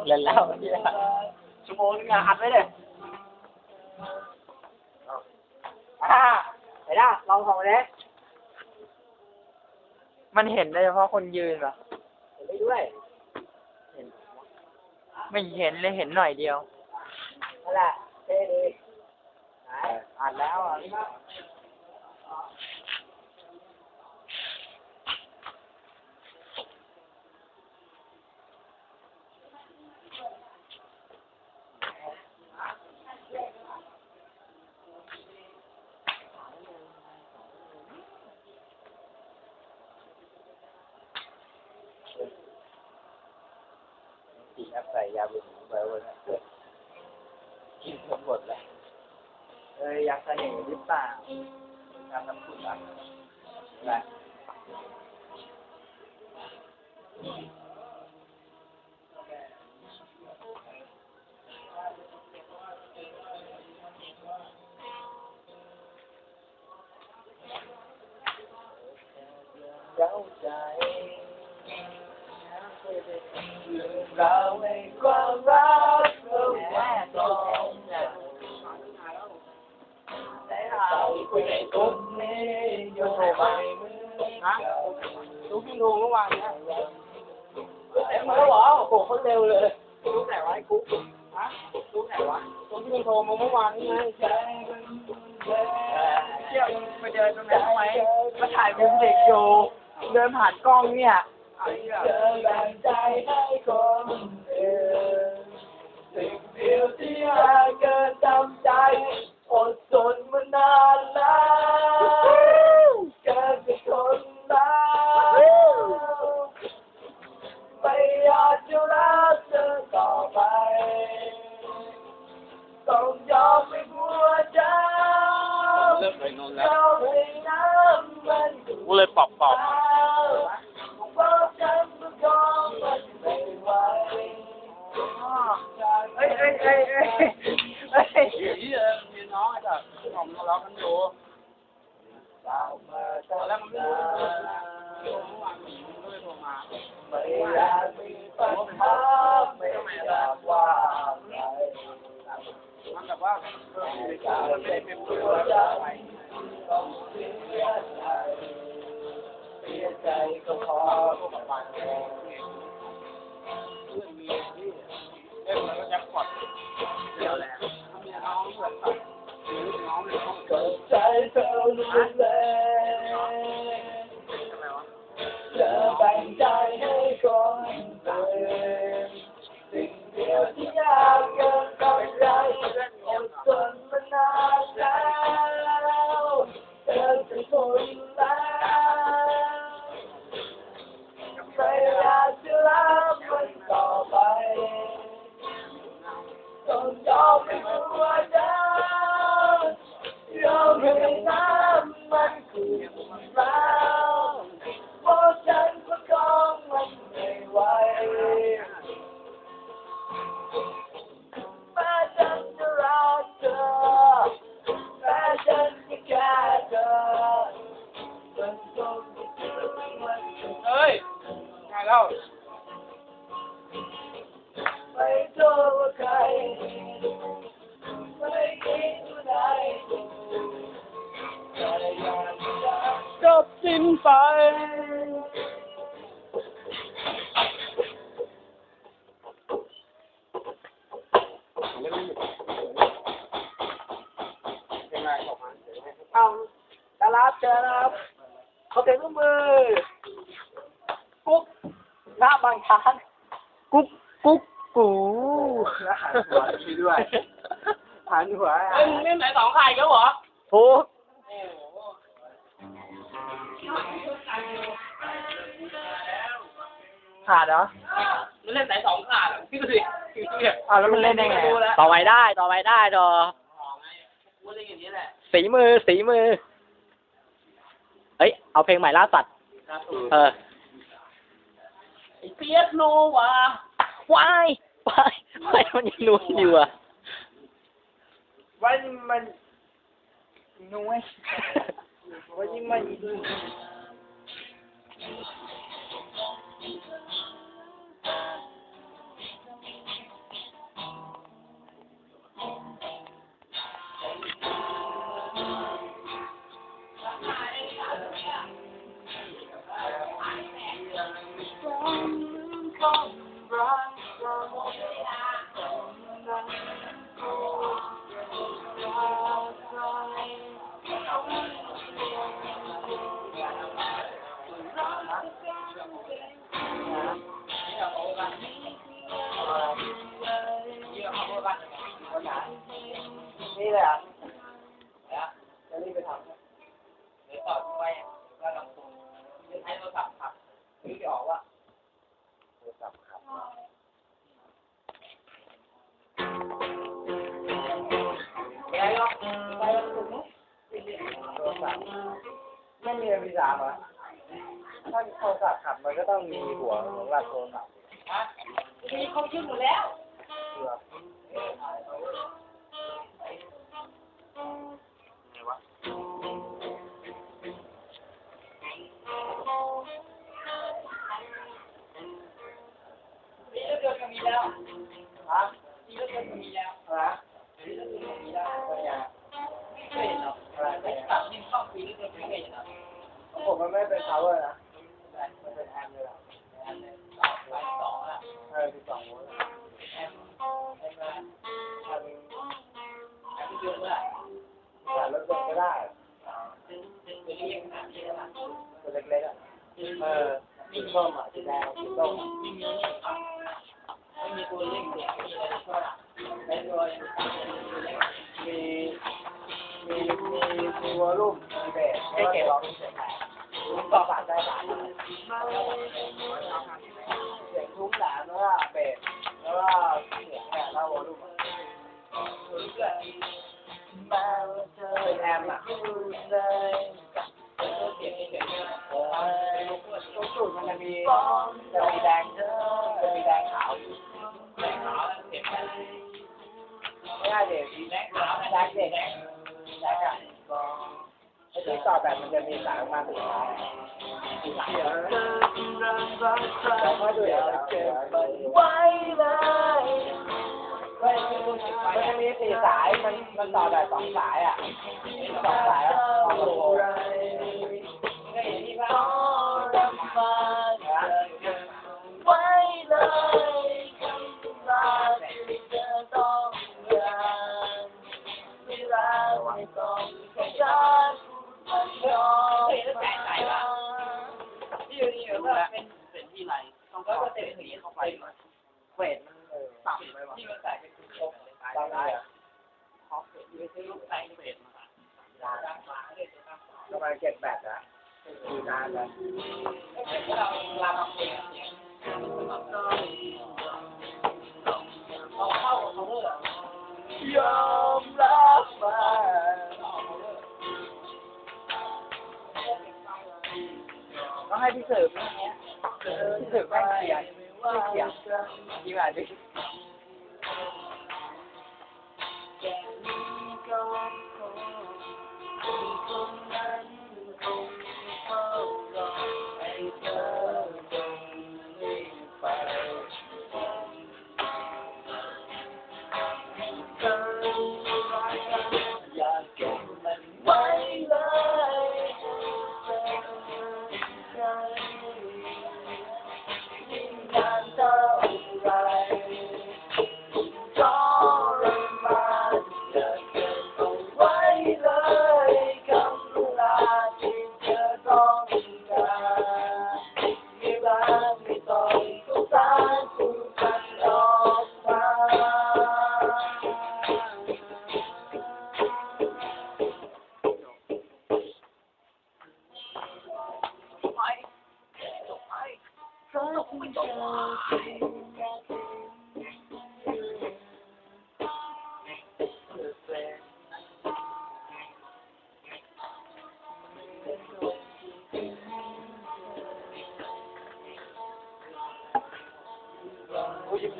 มาเล่นแล้วเนี่ยชั่วโมงนึงอะอัดไว้เลยอ่าไปด้าลองของเลยมันเห็นได้เฉพาะคนยืนเหรอไปด้วยไม่เห็นเลยเห็นหน่อยเดียวนั่นแหละเท่ดีไหนอัดแล้วอะ สีนักใส่ยาบุญไปวันนี้กินทั้งหมดแล้ว เอ้ยอยากเสน่ห์หรือเปล่า ทำน้ำผุดอะอะไรเจ้าใจ นตรงนี้อยู่ไปมือนะรู้พี่โทรเมื่อวานนี่ยเอ้ยมาแล้วเหรอโอ้โหคนเร็วเลยรู้ไหนวะไอ้กุ๊กฮะรู้ไหนวะรู้พี่โทรมาเมื่อวานนี่ไงเที่ยวไปเดินตรงนั้นทำไมมาถ่ายมิวสิกอยู่เดินผ่านกล้องเนี่ยเธอแบ่งใจให้คนอื่นสิ่งเดียวที่หาเกินจำใจอดทนมานาน ต้องยอมให้หัวใจเริ่มเลยนนแล้วยอมให้น้ำมันกูเลยปอ ใจจะไปต้องเสียใจเสียใจก็พอ ไบ ขาดเหรอ มันเล่นไหนสองขาดอะพี่ดูสิเนี่ยอ้าวแล้วมันเล่นได้ไงอะต่อไปได้ต่อไปได้ดอกูเล่นอย่างนี้แหละสีมือสีมือเฮ้ยเอาเพลงใหม่ล่าสัตว์ครับเออไอ้เปียกโนวาวายวายวายมันยังนวลอยู่อะ วันมันน้อยวันนี้มัน นี่เลยอะแล้วจะรีบไปทำเดี๋ยวต่อไปก็ลองตรงใช้โทรศัพท์ครับนึกออกว่าโทรศัพท์ครับไปแล้วไปแล้วถึงโทรศัพท์ไม่มีวีซ่าเหรอถ้าโทรศัพท์ขับมันก็ต้องมีหัวของรับโทรศัพท์ฮะมีคอมพิวเตอร์หมดแล้ว ไงวะมีรถยนต์ก็มีแล้วฮะมีรถยนต์ก็มีแล้วอะไรนะมีรถยนต์ก็มีแล้วอะไรอย่างไม่เคยเห็นหรอกอะไรไม่ตัดยิ่งต้องมีรถยนต์ไม่เคยเห็นหรอกผมมันไม่เป็น power นะ กๆอะเออสีส้มอะสีแดงสีส้มไม่มีนี่ครับไม่มีตัวเล็กเด็กมีอะไรก็ได้ตัวยังต่างกันตัวเล็กมีมีมีมีวอลลุ่มมีเบสไม่เก็บร้องเสียงแหบทุกต่อผ่านได้ผ่านเสียงทุ้มหลมแล้วก็เบสแล้วก็เสียงเนี่ยแล้ววอลุ่มอะตัวเลือกเป็นแอมอะ ตรงจุดมันจะมีจะมีแดงจะมีแดงขาวแดงขาวเสียงแดงไม่ได้เด็กแดงขาวแดงเด็กแดงอะที่ต่อแบบมันจะมีสายออกมาสุดท้ายเราไม่ดูแล้วเก็บไว้เลยมันจะมีสี่สายมันมันต่อแบบสองสายอะสองสายอะ ลาไม่ต้องแค่ฉันมันยอมเคยตั้งแต่ไหนวะที่อยู่นี่เป็นเป็นที่ไรต้องก็เต็มที่เข้าไปเวทมันเออต่ำไปว่ะที่มันใส่เป็นตัวตามได้อะท็อปอยู่ซื้อลูกใส่เฟสมาด้านขวาเลยตัวด้านขวาประมาณเจ็ดแปดนะคือนานแล้วเราเราเองเราเข้าเขาเลย ยอมรับมาต้องให้พี่เสิร์ฟนะพี่เสิร์ฟแม่งเขียนไม่เขียนจริงอ่าดิ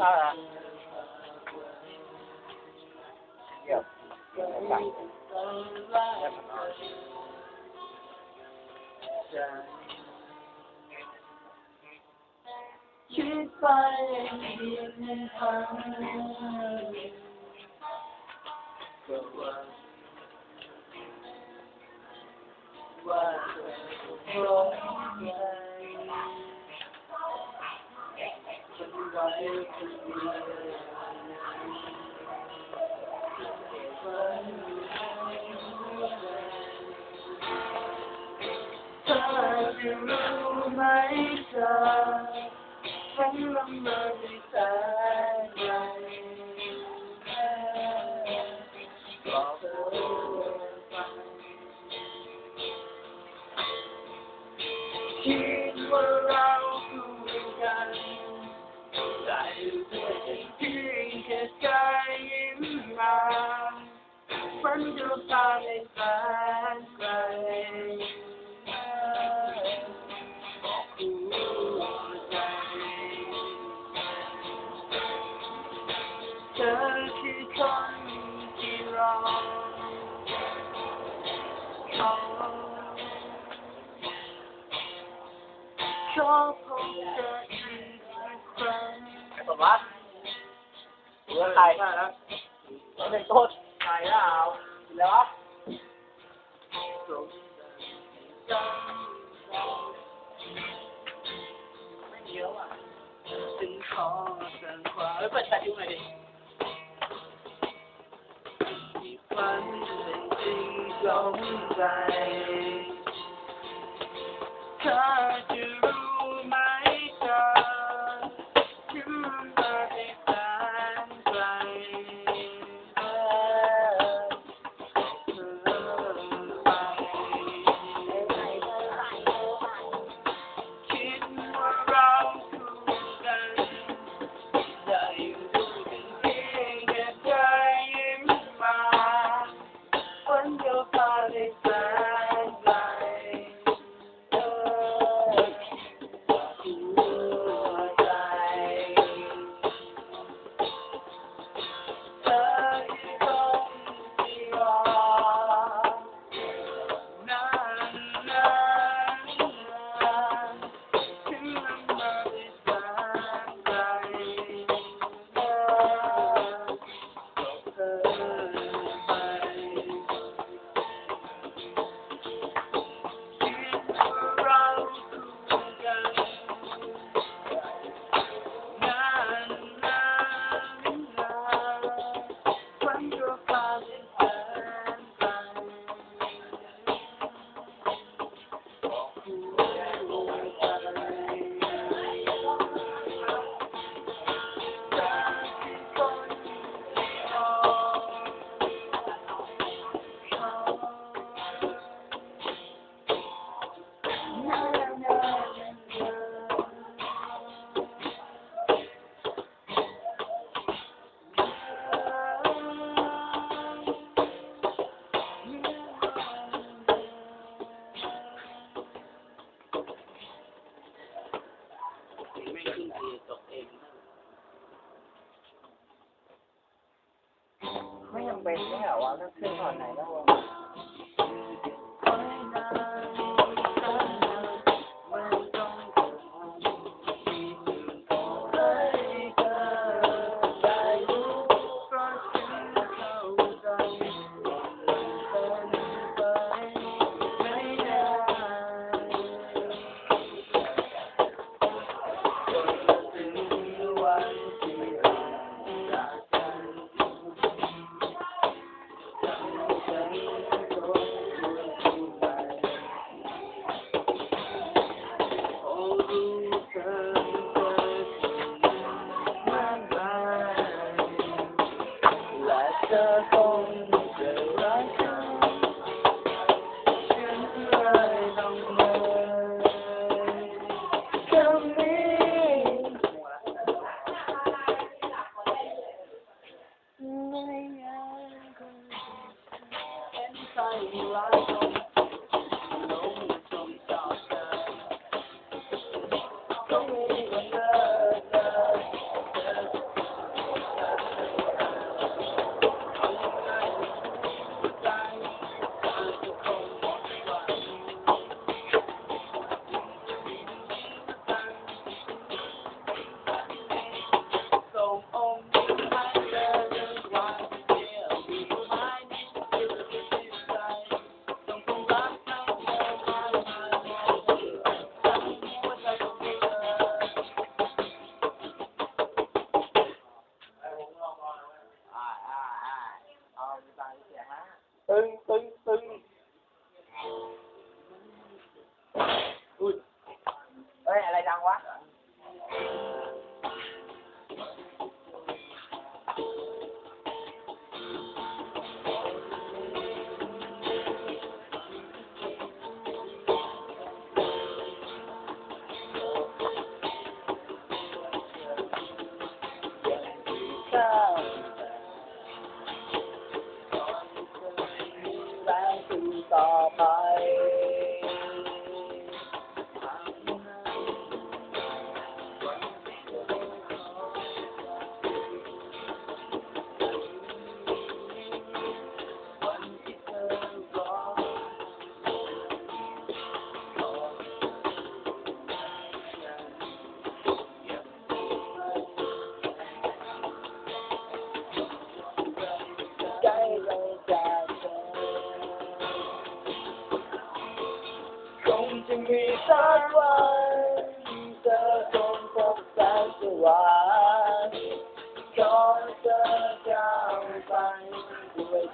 ผู้ชิมข้าวนะเยี่ยมสั่ง drink a sky in mine from the palace. ใครเป็นต้นใครแล้วเอาแล้วไม่มีแล้วอ่ะถึงขอสั่งความเปิดแฟลชดูหน่อยดิฝันเป็นจริงสงใจถ้า the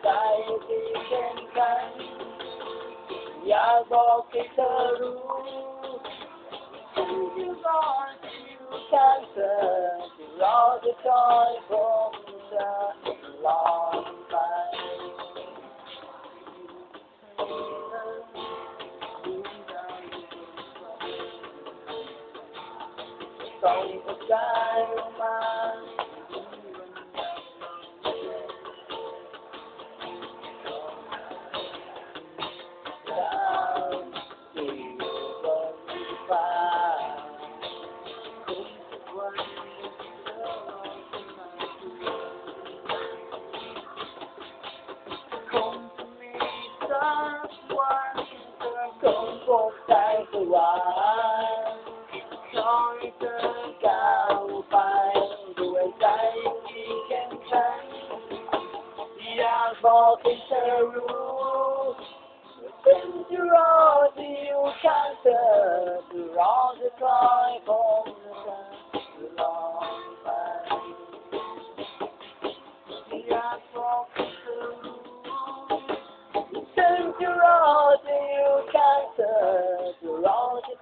ใจที่เช่นกัน อยากบอกให้เธอรู้ที่รออยู่ข้างเธอที่รอจะคอยคงจะลองไปต้องเข้าใจมา Thank you.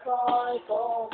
cry